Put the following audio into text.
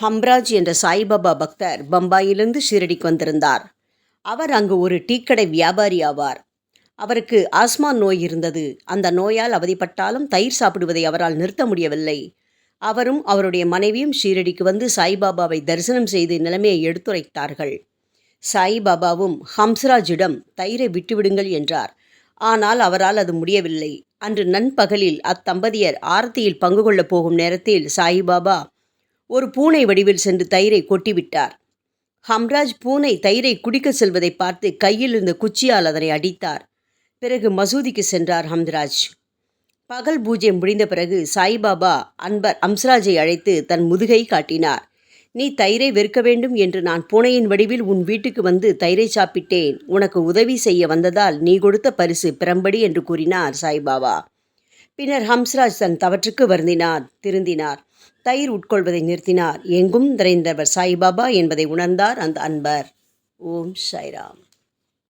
ஹம்ராஜ் என்ற சாய்பாபா பக்தர் பம்பாயிலிருந்து ஷிரடிக்கு வந்திருந்தார். அவர் அங்கு ஒரு டீக்கடை வியாபாரி ஆவார். அவருக்கு ஆஸ்மா நோய் இருந்தது. அந்த நோயால் அவதிப்பட்டாலும் தயிர் சாப்பிடுவதை அவரால் நிறுத்த முடியவில்லை. அவரும் அவருடைய மனைவியும் ஷீரடிக்கு வந்து சாய்பாபாவை தரிசனம் செய்து நிலைமையை எடுத்துரைத்தார்கள். சாய்பாபாவும் ஹம்ஸ்ராஜிடம் தயிரை விட்டுவிடுங்கள் என்றார். ஆனால் அவரால் அது முடியவில்லை. அன்று நண்பகலில் அத்தம்பதியர் ஆரத்தியில் பங்கு கொள்ளப் போகும் நேரத்தில் சாய்பாபா ஒரு பூனை வடிவில் சென்று தயிரை கொட்டிவிட்டார். ஹம்ராஜ் பூனை தயிரை குடிக்கச் செல்வதை பார்த்து கையில் இருந்த குச்சியால் அதனை அடித்தார். பிறகு மசூதிக்கு சென்றார் ஹம்ராஜ். பகல் பூஜை முடிந்த பிறகு சாய்பாபா அன்பர் அம்ஸ்ராஜை அழைத்து தன் முதுகை காட்டினார். நீ தயிரை வெறுக்க வேண்டும் என்று நான் பூனையின் வடிவில் உன் வீட்டுக்கு வந்து தயிரை சாப்பிட்டேன். உனக்கு உதவி செய்ய வந்ததால் நீ கொடுத்த பரிசு பிரம்படி என்று கூறினார் சாய்பாபா. பின்னர் ஹம்ஸ்ராஜ் தன் தவற்றுக்கு வருந்தினார் திருந்தினார். தயிர் உட்கொள்வதை நிறுத்தினார். எங்கும் நிறைந்தவர் சாய்பாபா என்பதை உணர்ந்தார் அந்த அன்பர். ஓம் சாய்ராம்.